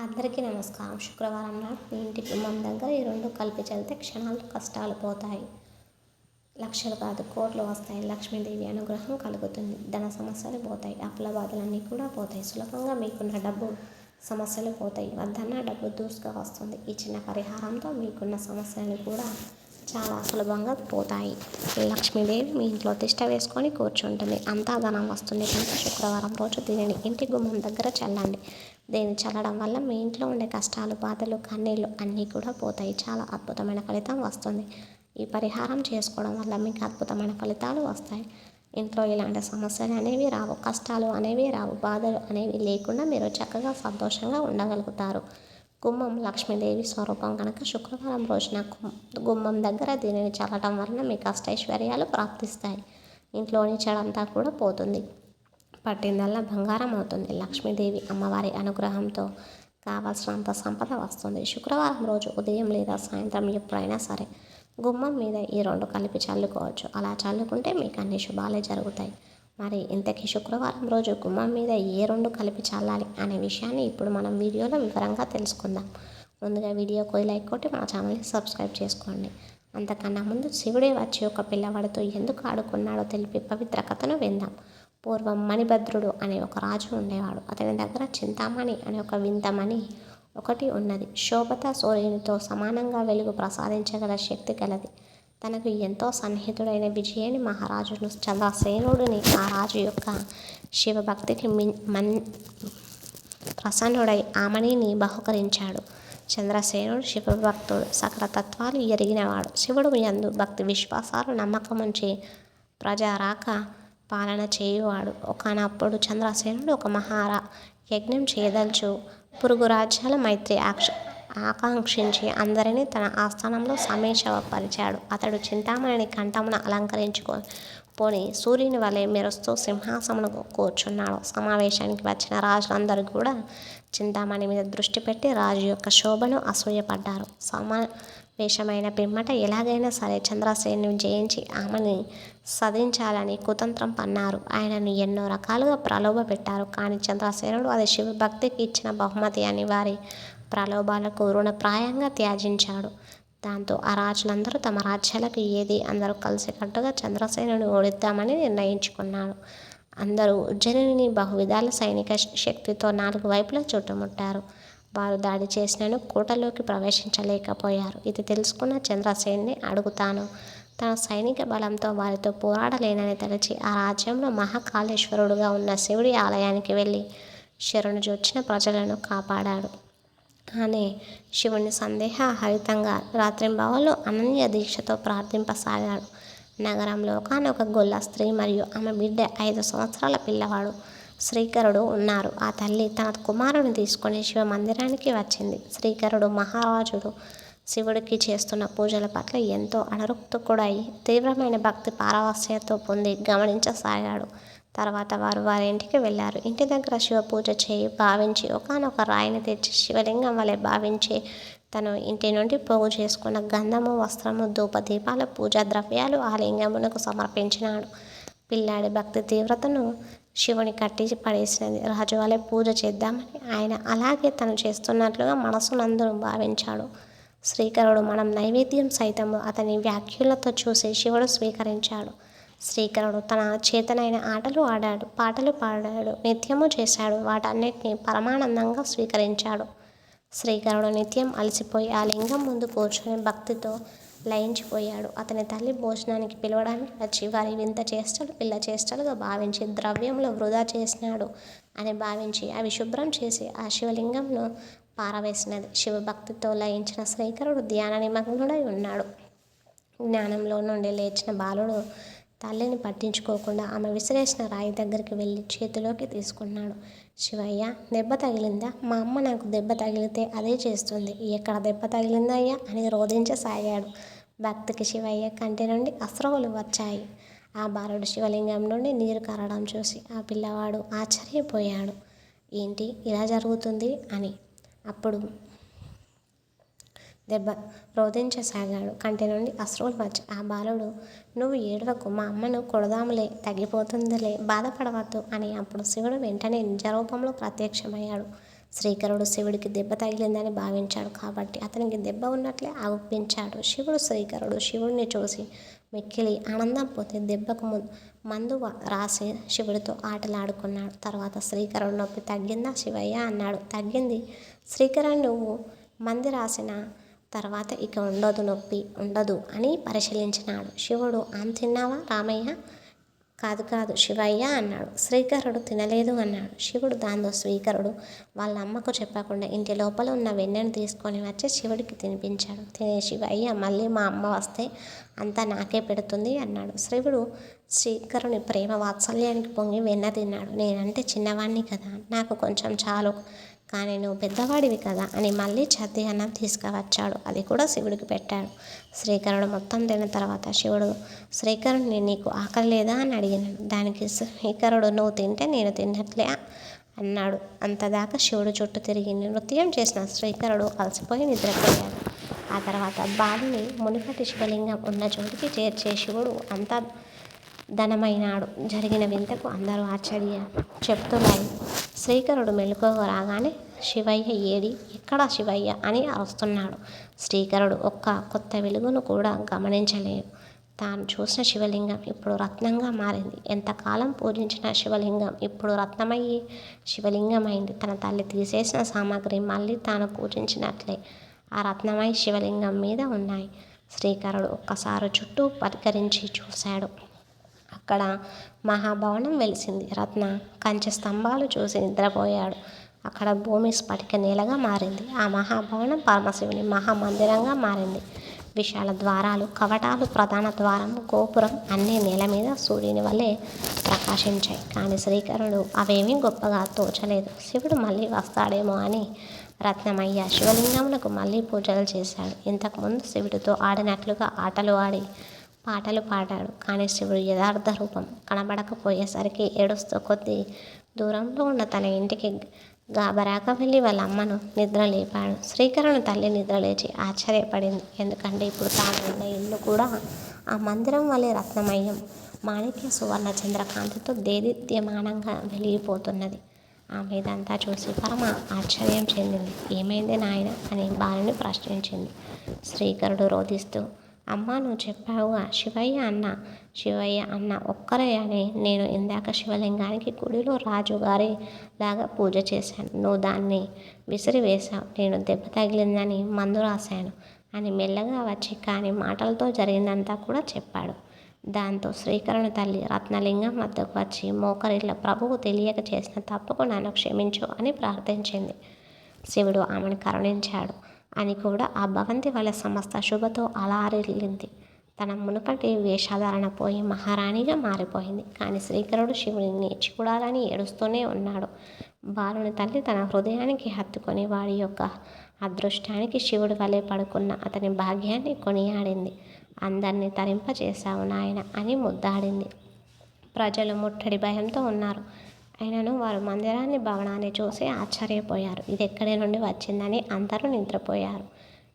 అందరికీ నమస్కారం. శుక్రవారం నాడు మీ ఇంటి గుమ్మం దగ్గర ఈ రెండు కలిపి చదివితే క్షణాలు కష్టాలు పోతాయి. లక్షలు కాదు కోట్లు వస్తాయి. లక్ష్మీదేవి అనుగ్రహం కలుగుతుంది. ధన సమస్యలు పోతాయి. అప్పుల బాధలన్నీ కూడా పోతాయి. సులభంగా మీకున్న డబ్బు సమస్యలు పోతాయి. వద్దన్న డబ్బు దూసుగా వస్తుంది ఈ చిన్న పరిహారంతో మీకున్న సమస్యలు కూడా చాలా సులభంగా పోతాయి. లక్ష్మీదేవి మీ ఇంట్లో తిష్ట వేసుకొని కూర్చుంటుంది. అంతా ధనం వస్తుంది కనుక శుక్రవారం రోజు దీనిని ఇంటి గుమ్మం దగ్గర చల్లండి. దీన్ని చల్లడం వల్ల మీ ఇంట్లో ఉండే కష్టాలు బాధలు కన్నీళ్ళు అన్నీ కూడా పోతాయి. చాలా అద్భుతమైన ఫలితం వస్తుంది. ఈ పరిహారం చేసుకోవడం వల్ల మీకు అద్భుతమైన ఫలితాలు వస్తాయి. ఇంట్లో ఇలాంటి సమస్యలు అనేవి రావు. కష్టాలు అనేవి రావు. బాధలు అనేవి లేకుండా మీరు చక్కగా సంతోషంగా ఉండగలుగుతారు. గుమ్మం లక్ష్మీదేవి స్వరూపం కనుక శుక్రవారం రోజున గుమ్మం దగ్గర దీనిని చల్లటం వలన మీకు అష్టైశ్వర్యాలు ప్రాప్తిస్తాయి. ఇంట్లోని చెడంతా కూడా పోతుంది. పట్టిందల్లా బంగారం అవుతుంది. లక్ష్మీదేవి అమ్మవారి అనుగ్రహంతో కావాల్సినంత సంపద వస్తుంది. శుక్రవారం రోజు ఉదయం లేదా సాయంత్రం ఎప్పుడైనా సరే గుమ్మం మీద ఈ రెండు కలిపి చల్లుకోవచ్చు. అలా చల్లుకుంటే మీకు అన్ని శుభాలే జరుగుతాయి. మరి ఇంతకీ శుక్రవారం రోజు గుమ్మం మీద ఏ రెండు కలిపి చల్లాలి అనే విషయాన్ని ఇప్పుడు మనం వీడియోలో వివరంగా తెలుసుకుందాం. ముందుగా వీడియోకి లైక్ కొట్టి మా ఛానల్ని సబ్స్క్రైబ్ చేసుకోండి. అంతకన్నా ముందు శివుడే వచ్చి ఒక పిల్లవాడితో ఎందుకు ఆడుకున్నాడో తెలిపి పవిత్ర కథను విందాం. పూర్వం మణిభద్రుడు అనే ఒక రాజు ఉండేవాడు. అతని దగ్గర చింతామణి అనే ఒక వింతమణి ఒకటి ఉన్నది. శోభత సూర్యునితో సమానంగా వెలుగు ప్రసాదించగల శక్తి గలది. తనకు ఎంతో సన్నిహితుడైన విజయని మహారాజును చంద్రసేనుడిని ఆ రాజు యొక్క శివభక్తికి మన్ ప్రసన్నుడై ఆమణిని బహుకరించాడు. చంద్రసేనుడు శివభక్తుడు. సకల తత్వాలు ఎరిగినవాడు. శివుడు యందు భక్తి విశ్వాసాలు నమ్మకముంచి ప్రజారాక పాలన చేయువాడు. ఒకనప్పుడు చంద్రసేనుడు ఒక మహారా యజ్ఞం చేయదలుచు. పురుగు రాజ్యాల మైత్రి ఆక్ష ఆకాంక్షించి అందరినీ తన ఆస్థానంలో సమేషపరిచాడు అతడు చింతామణిని కంఠమున అలంకరించుకో పోని సూర్యుని వలె మెరుస్తూ సింహాసమునకు కూర్చున్నాడు. సమావేశానికి వచ్చిన రాజులందరూ కూడా చింతామణి మీద దృష్టి పెట్టి రాజు యొక్క శోభను అసూయపడ్డారు. సమావేశమైన పిమ్మట ఎలాగైనా సరే చంద్రసేను జయించి ఆమెని సధించాలని కుతంత్రం పన్నారు. ఆయనను ఎన్నో రకాలుగా ప్రలోభ పెట్టారు కానీ చంద్రసేనుడు అది శివభక్తికి ఇచ్చిన బహుమతి అని వారి ప్రలోభాలకు రుణప్రాయంగా త్యాజించాడు. దాంతో ఆ రాజులందరూ తమ రాజ్యాలకు ఏది? అందరూ కలిసికట్టుగా చంద్రసేనుని ఓడిద్దామని నిర్ణయించుకున్నారు. అందరూ ఉజ్జయిని బహువిధాల సైనిక శక్తితో నాలుగు వైపులా చుట్టుముట్టారు. వారు దాడి చేసినను కోటలోకి ప్రవేశించలేకపోయారు. ఇది తెలుసుకున్న చంద్రసేన్ని అడుగుతాను. తన సైనిక బలంతో వారితో పోరాడలేనని తలచి ఆ రాజ్యంలో మహాకాళేశ్వరుడుగా ఉన్న శివుడి ఆలయానికి వెళ్ళి శరణు జొచ్చిన ప్రజలను కాపాడాడు. కానీ శివుని సందేహహరితంగా రాత్రింబవళ్ళు అనన్య దీక్షతో ప్రార్థింపసాగాడు. నగరంలో ఒక గొల్ల స్త్రీ మరియు ఆమె బిడ్డ ఐదు సంవత్సరాల పిల్లవాడు శ్రీకరుడు ఉన్నారు. ఆ తల్లి తన కుమారుని తీసుకొని శివ మందిరానికి వచ్చింది. శ్రీకరుడు మహారాజుడు శివుడికి చేస్తున్న పూజల పట్ల ఎంతో అనరుక్తుకుడై తీవ్రమైన భక్తి పారవస్యతో పొంది గమనించసాగాడు. తర్వాత వారు వారి ఇంటికి వెళ్ళారు. ఇంటి దగ్గర శివ పూజ చేయి భావించి ఒకనొక రాయిని తెచ్చి శివలింగం వలె భావించి తను ఇంటి నుండి పోగు చేసుకున్న గంధము వస్త్రము ధూప దీపాల పూజా ద్రవ్యాలు ఆ లింగమునకు సమర్పించినాడు. పిల్లాడి భక్తి తీవ్రతను శివుని కట్టి పడేసినది. రాజు వలె పూజ చేద్దామని ఆయన అలాగే తను చేస్తున్నట్లుగా మనసునందును భావించాడు. శ్రీకరుడు మనం నైవేద్యం సైతము అతని వ్యాఖ్యలతో చూసి శివుడు స్వీకరించాడు. శ్రీకరుడు తన చేతనైన ఆటలు ఆడాడు పాటలు పాడాడు నిత్యము చేశాడు వాటన్నిటిని పరమానందంగా స్వీకరించాడు. శ్రీకరుడు నిత్యం అలసిపోయి ఆ లింగం ముందు కూర్చొని భక్తితో లయించిపోయాడు. అతని తల్లి భోజనానికి పిలవడానికి వచ్చి వారి వింత చేష్టలు పిల్ల చేష్టలుగా భావించి ద్రవ్యంలో వృధా చేసినాడు అని భావించి అవి శుభ్రం చేసి ఆ శివలింగంను పారవేసినది. శివభక్తితో లయించిన శ్రీకరుడు ధ్యాన నిమగ్నుడై ఉన్నాడు. జ్ఞానంలో నుండి లేచిన బాలుడు తల్లిని పట్టించుకోకుండా ఆమె విసిరేసిన రాయి దగ్గరికి వెళ్ళి చేతిలోకి తీసుకున్నాడు. శివయ్య దెబ్బ తగిలిందా? మా అమ్మ నాకు దెబ్బ తగిలితే అదే చేస్తుంది. ఎక్కడ దెబ్బ తగిలిందయ్యా? అని రోధించసాగాడు. భక్తికి శివయ్య కంటి నుండి అశ్రవులు వచ్చాయి. ఆ బాలుడు శివలింగం నుండి నీరు కారడం చూసి ఆ పిల్లవాడు ఆశ్చర్యపోయాడు. ఏంటి? ఇలా జరుగుతుంది? అని. అప్పుడు దెబ్బ రోధించసాగాడు. కంటి నుండి అశ్రువులు వచ్చి ఆ బాలుడు నువ్వు ఏడవకు మా అమ్మను కొడదాములే తగ్గిపోతుందిలే బాధపడవద్దు అని అప్పుడు శివుడు వెంటనే నిజరూపంలో ప్రత్యక్షమయ్యాడు. శ్రీకరుడు శివుడికి దెబ్బ తగిలిందని భావించాడు కాబట్టి అతనికి దెబ్బ ఉన్నట్లే ఆగుపించాడు. శివుడు శ్రీకరుడు శివుడిని చూసి మిక్కిలి ఆనందం పోతే దెబ్బకు ముందు మందు రాసి శివుడితో ఆటలాడుకున్నాడు. తర్వాత శ్రీకరుడు నొప్పి తగ్గిందా శివయ్య? అన్నాడు. తగ్గింది. శ్రీకరుడు నువ్వు మంది రాసిన తర్వాత ఇక ఉండదు నొప్పి ఉండదు అని పరిశీలించినాడు. శివుడు ఆమె తిన్నావా రామయ్య? కాదు కాదు శివయ్య అన్నాడు. శ్రీకరుడు తినలేదు అన్నాడు. శివుడు దాంతో శ్రీకరుడు వాళ్ళ అమ్మకు చెప్పకుండా ఇంటి లోపల ఉన్న వెన్నెను తీసుకొని వచ్చి శివుడికి తినిపించాడు. తినే శివయ్య మళ్ళీ మా అమ్మ వస్తే అంతా నాకే పెడుతుంది అన్నాడు. శివుడు శ్రీకరుని ప్రేమ వాత్సల్యానికి పొంగి వెన్న తిన్నాడు. నేనంటే చిన్నవాణ్ణి కదా నాకు కొంచెం చాలు. కానీ నువ్వు పెద్దవాడివి కదా అని మళ్ళీ చద్ది అన్నం తీసుకువచ్చాడు. అది కూడా శివుడికి పెట్టాడు. శ్రీకరుడు మొత్తం తిన్న తర్వాత శివుడు శ్రీకరుడిని నీకు ఆకలి లేదా అని అడిగినాడు. దానికి శ్రీకరుడు నువ్వు తింటే నేను తిన్నట్లే అన్నాడు. అంతదాకా శివుడు చుట్టూ తిరిగి నృత్యం చేసిన శ్రీకరుడు అలసిపోయి నిద్రపోయాడు. ఆ తర్వాత బాలుని మునిపటి శివలింగం ఉన్న చోటికి చేర్చే శివుడు అంతా ధనమైనాడు. జరిగిన వింతకు అందరూ ఆశ్చర్య చెప్తున్నారు. శ్రీకరుడు మెలకువ రాగానే శివయ్య ఏడి ఎక్కడ శివయ్య? అని అరుస్తున్నాడు. శ్రీకరుడు ఒక్క కొత్త వెలుగును కూడా గమనించలేదు తాను చూసిన శివలింగం ఇప్పుడు రత్నంగా మారింది. ఎంతకాలం పూజించిన శివలింగం ఇప్పుడు రత్నమయ్యి శివలింగమైంది. తన తల్లి తీసేసిన సామాగ్రి మళ్ళీ తాను పూజించినట్లే ఆ రత్నమై శివలింగం మీద ఉన్నాయి. శ్రీకరుడు ఒక్కసారి చుట్టూ పరికరించి చూశాడు. అక్కడ మహాభవనం వెలిసింది. రత్న కంచె స్తంభాలు చూసి నిద్రపోయాడు. అక్కడ భూమి స్ఫటిక నేలగా మారింది. ఆ మహాభవనం పరమశివుని మహామందిరంగా మారింది. విశాల ద్వారాలు కవటాలు ప్రధాన ద్వారం గోపురం అన్నీ నేల మీద సూర్యుని వల్లే ప్రకాశించాయి. కానీ శ్రీకరుడు అవేమీ గొప్పగా తోచలేదు. శివుడు మళ్ళీ వస్తాడేమో అని రత్నమయ్య శివలింగములకు మళ్ళీ పూజలు చేశాడు. ఇంతకుముందు శివుడితో ఆడినట్లుగా ఆటలు ఆడి పాటలు పాడాడు. కానీ శివుడు యథార్థ రూపం కనబడకపోయేసరికి ఏడుస్తూ కొద్ది దూరంలో ఉన్న తన ఇంటికి గాబరాక వెళ్ళి వాళ్ళ అమ్మను నిద్ర లేపాడు. శ్రీకరుని తల్లి నిద్ర లేచి ఆశ్చర్యపడింది. ఎందుకంటే ఇప్పుడు తాను ఉన్న ఇల్లు కూడా ఆ మందిరం వలె రత్నమయం. మాణిక్య సువర్ణ చంద్రకాంతితో దేదీప్యమానంగా వెలిగిపోతున్నది. ఆమె ఇదంతా చూసి పరమ ఆశ్చర్యం చెందింది. ఏమైంది నాయన అని బాలుని ప్రశ్నించింది. శ్రీకరుడు రోధిస్తూ అమ్మ నువ్వు చెప్పావుగా. శివయ్య అన్న శివయ్య అన్న ఒక్కరే అని నేను ఇందాక శివలింగానికి గుడిలో రాజుగారి లాగా పూజ చేశాను. నువ్వు దాన్ని విసిరివేశావు. నేను దెబ్బ తగిలిందని మందు రాశాను అని మెల్లగా వచ్చి కానీ మాటలతో జరిగిందంతా కూడా చెప్పాడు. దాంతో శ్రీకరుణ తల్లి రత్నలింగం వద్దకు వచ్చి మోకరిళ్ళ ప్రభువు తెలియక చేసిన తప్పుకు నన్ను క్షమించు అని ప్రార్థించింది. శివుడు ఆమెను కరుణించాడు. అని కూడా ఆ భవంతి వాళ్ళ సమస్త శుభతో అలారిల్లింది తన మునుపటి వేషధారణ పోయి మహారాణిగా మారిపోయింది. కానీ శ్రీకరుడు శివుడిని చూడాలని ఏడుస్తూనే ఉన్నాడు. బాలుని తల్లి తన హృదయానికి హత్తుకొని వాడి యొక్క అదృష్టానికి శివుడి వలె పడుకున్న అతని భాగ్యాన్ని కొనియాడింది. అందరినీ తరింపచేశావు నాయన అని ముద్దాడింది. ప్రజలు ముట్టడి భయంతో ఉన్నారు. అయినను వారు మందిరాన్ని భవనాన్ని చూసి ఆశ్చర్యపోయారు. ఇది ఎక్కడి నుండి వచ్చిందని అందరూ నిద్రపోయారు.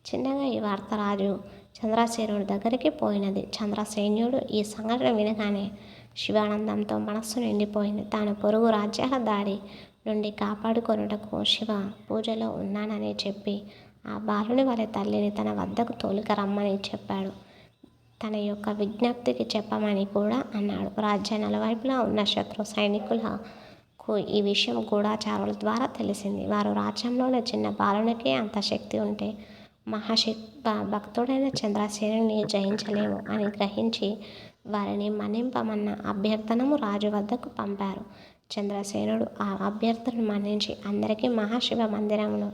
చిన్నగా ఈ వార్త రాజు చంద్రసేనుడి దగ్గరికి పోయినది. చంద్రసేనుడు ఈ సంఘటన వినగానే శివానందంతో మనస్సు నిండిపోయింది. తాను పొరుగు రాజ్యాల దాడి నుండి కాపాడుకొనుటకు శివ పూజలో ఉన్నానని చెప్పి ఆ బాలుని వారి తల్లిని తన వద్దకు తోలిక రమ్మని చెప్పాడు. తన యొక్క విజ్ఞప్తికి చెప్పమని కూడా అన్నాడు. రాజ్య నలువైపులా ఉన్న శత్రు సైనికుల ఈ విషయం గూఢాచారుల ద్వారా తెలిసింది. వారు రాజ్యంలోని చిన్న బాలునికే అంత శక్తి ఉంటే మహాశక్ భక్తుడైన చంద్రసేనుని జయించలేము అని గ్రహించి వారిని మన్నింపమన్న అభ్యర్థనము రాజు వద్దకు పంపారు. చంద్రసేనుడు ఆ అభ్యర్థనను మన్నించి అందరికీ మహాశివ మందిరమును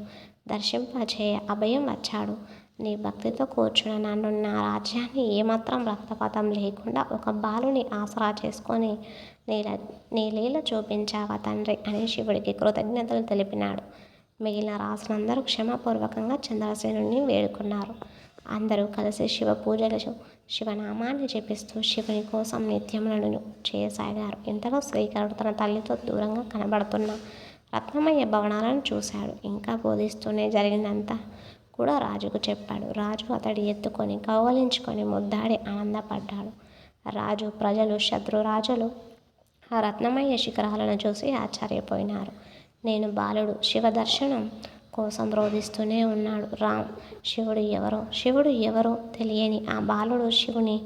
దర్శింపచేయ అభయం వచ్చాడు. నీ భక్తితో కూర్చుని నన్ను నా రాజ్యాన్ని ఏమాత్రం రక్తపాతం లేకుండా ఒక బాలుని ఆసరా చేసుకొని నీల నీ లీల చూపించావా తండ్రి? అని శివుడికి కృతజ్ఞతలు తెలిపినాడు. మిగిలిన రాసులందరూ క్షమాపూర్వకంగా చంద్రసేనుని వేడుకున్నారు. అందరూ కలిసి శివ పూజలు శివనామాన్ని జపిస్తూ శివుని కోసం నిత్యములను చేయసాగారు. ఇంతలో శ్రీకరుడు తన తల్లితో దూరంగా కనబడుతున్న రత్నమయ్య భవనాలను చూశాడు. ఇంకా బోధిస్తూనే జరిగినంత కూడా రాజుకు చెప్పాడు. రాజు అతడి ఎత్తుకొని కౌగలించుకొని ముద్దాడి ఆనందపడ్డాడు. రాజు ప్రజలు శత్రురాజులు ఆ రత్నమయ్య శిఖరాలను చూసి ఆశ్చర్యపోయినారు. నేను బాలుడు శివ దర్శనం కోసం రోధిస్తూనే ఉన్నాడు. రామ్ శివుడు ఎవరో శివుడు ఎవరో తెలియని ఆ బాలుడు శివుని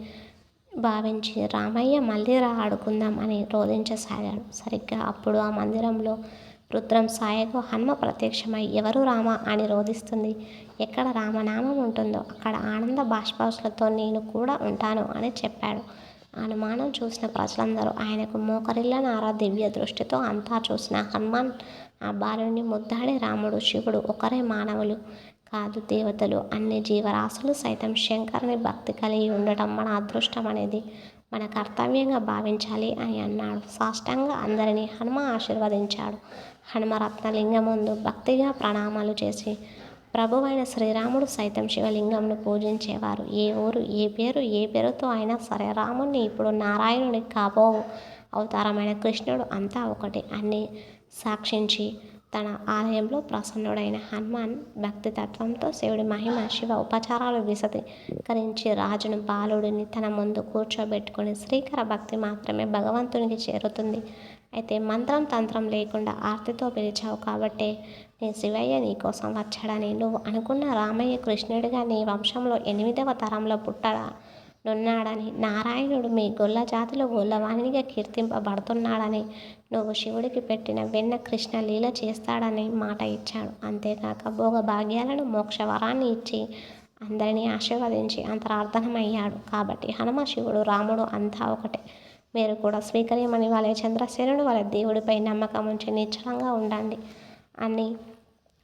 భావించి రామయ్య మళ్ళీ రా ఆడుకుందాం అని రోధించసాగాడు. సరిగ్గా అప్పుడు ఆ మందిరంలో రుద్రం సాయకు హనుమ ప్రత్యక్షమై ఎవరు రామ అని రోధిస్తుంది. ఎక్కడ రామనామం ఉంటుందో అక్కడ ఆనంద బాష్పాసులతో నేను కూడా ఉంటాను అని చెప్పాడు. అనుమానం చూసిన ప్రజలందరూ ఆయనకు మోకరిల్లనారా దివ్య దృష్టితో అంతా చూసిన హనుమాన్ ఆ బాలుని ముద్దాడి రాముడు శివుడు ఒకరే మానవులు కాదు దేవతలు. అన్ని జీవరాశులు సైతం శంకరుని భక్తి కలిగి ఉండటం మన అదృష్టం అనేది మన కర్తవ్యంగా భావించాలి అని అన్నాడు. సాష్టంగా అందరినీ హనుమ ఆశీర్వదించాడు. హనుమరత్నలింగం ముందు భక్తిగా ప్రణామాలు చేసి ప్రభువైన శ్రీరాముడు సైతం శివలింగంను పూజించేవారు. ఏ ఊరు ఏ పేరు ఏ పేరుతో అయినా సరే రాముణ్ణి ఇప్పుడు నారాయణుని కాబో అవతారమైన కృష్ణుడు అంతా ఒకటి అన్ని సాక్షించి తన ఆలయంలో ప్రసన్నుడైన హనుమాన్ భక్తి తత్వంతో శివుడి మహిమ శివ ఉపచారాలు విశదీకరించి రాజును బాలుడిని తన ముందు కూర్చోబెట్టుకుని శ్రీకర భక్తి మాత్రమే భగవంతునికి చేరుతుంది. అయితే మంత్రం తంత్రం లేకుండా ఆర్తితో పిలిచావు కాబట్టే నీ శివయ్య నీకోసం వచ్చాడని నువ్వు అనుకున్న రామయ్య కృష్ణుడిగా నీ వంశంలో ఎనిమిదవ తరంలో పుట్టడా? నున్నాడని. నారాయణుడు మీ గొల్ల జాతిలో గొల్లవాణిగా కీర్తింపబడుతున్నాడని నువ్వు శివుడికి పెట్టిన వెన్న కృష్ణ లీల చేస్తాడని మాట ఇచ్చాడు. అంతేకాక భోగ భాగ్యాలను మోక్ష వరాన్ని ఇచ్చి అందరినీ ఆశీర్వదించి అంతరార్థనమయ్యాడు. కాబట్టి హనుమ శివుడు రాముడు అంతా ఒకటే. మీరు కూడా స్వీకరియమని వాళ్ళ చంద్రసేనుడు వాళ్ళ దేవుడిపై నమ్మకం ఉంచి నిశ్చలంగా ఉండండి అని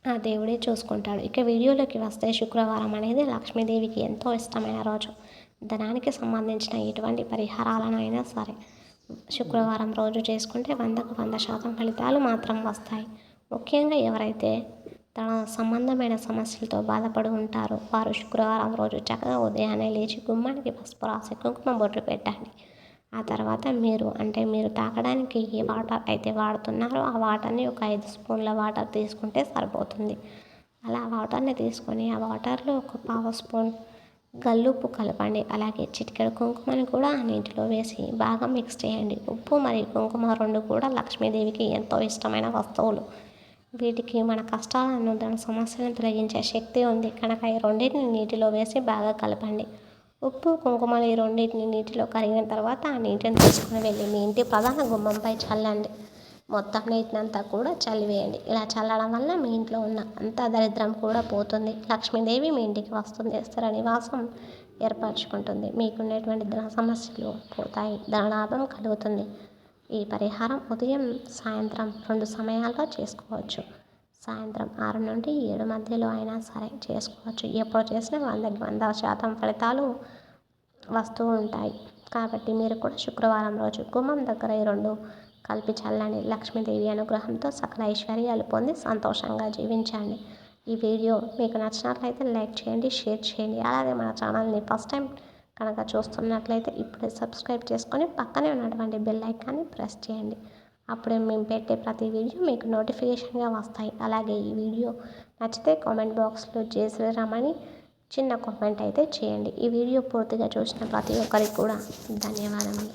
ఆ దేవుడే చూసుకుంటాడు. ఇక వీడియోలోకి వస్తే శుక్రవారం అనేది లక్ష్మీదేవికి ఎంతో ఇష్టమైన రోజు. ధనానికి సంబంధించిన ఎటువంటి పరిహారాలనైనా సరే శుక్రవారం రోజు చేసుకుంటే వందకు వంద శాతం ఫలితాలు మాత్రం వస్తాయి. ముఖ్యంగా ఎవరైతే తన సంబంధమైన సమస్యలతో బాధపడి ఉంటారో వారు శుక్రవారం రోజు చక్కగా ఉదయాన్నే లేచి గుమ్మానికి పసుపు రాసి కుంకుమ బొట్లు పెట్టండి. ఆ తర్వాత మీరు అంటే మీరు తాగడానికి ఏ వాటర్ అయితే వాడుతున్నారో ఆ వాటర్ని ఒక ఐదు స్పూన్ల వాటర్ తీసుకుంటే సరిపోతుంది. అలా వాటర్ని తీసుకొని ఆ వాటర్లో ఒక పావు స్పూన్ గల్లుప్పు కలపండి. అలాగే చిటికెడు కుంకుమని కూడా ఆ నీటిలో వేసి బాగా మిక్స్ చేయండి. ఉప్పు మరియు కుంకుమ రెండు కూడా లక్ష్మీదేవికి ఎంతో ఇష్టమైన వస్తువులు. వీటికి మన కష్టాలను దాని సమస్యలను తొలగించే శక్తి ఉంది. కనుక ఈ రెండింటిని నీటిలో వేసి బాగా కలపండి. ఉప్పు కుంకుమలు ఈ రెండింటిని నీటిలో కరిగిన తర్వాత ఆ నీటిని తీసుకుని వెళ్ళి మీ ఇంటి ప్రధాన గుమ్మంపై చల్లండి. మొత్తం నీటినంతా కూడా చల్లివేయండి ఇలా చల్లడం వల్ల మీ ఇంట్లో ఉన్న అంత దరిద్రం కూడా పోతుంది. లక్ష్మీదేవి మీ ఇంటికి వస్తుంది. స్థిర నివాసం ఏర్పరచుకుంటుంది. మీకున్నటువంటి ధన సమస్యలు పోతాయి. ధనలాభం కలుగుతుంది. ఈ పరిహారం ఉదయం సాయంత్రం రెండు సమయాల్లో చేసుకోవచ్చు. సాయంత్రం ఆరు నుండి ఏడు మధ్యలో అయినా సరే చేసుకోవచ్చు. ఎప్పుడు చేసినా వందకి వంద శాతం ఫలితాలు వస్తూ ఉంటాయి. కాబట్టి మీరు కూడా శుక్రవారం రోజు గుమ్మం దగ్గర ఈ రెండు కలిపి చల్లని లక్ష్మీదేవి అనుగ్రహంతో సకల ఐశ్వర్యాలు పొంది సంతోషంగా జీవించండి. ఈ వీడియో మీకు నచ్చినట్లయితే లైక్ చేయండి షేర్ చేయండి. అలాగే మన ఛానల్ని ఫస్ట్ టైం కనుక చూస్తున్నట్లయితే ఇప్పుడే సబ్స్క్రైబ్ చేసుకొని పక్కనే ఉన్నటువంటి బెల్ ఐకాన్ని ప్రెస్ చేయండి. అప్పుడే మేము పెట్టే ప్రతి వీడియో మీకు నోటిఫికేషన్గా వస్తాయి. అలాగే ఈ వీడియో నచ్చితే కామెంట్ బాక్స్లో జై శ్రీరామని చిన్న కామెంట్ అయితే చేయండి. ఈ వీడియో పూర్తిగా చూసిన ప్రతి ఒక్కరికి కూడా ధన్యవాదములు.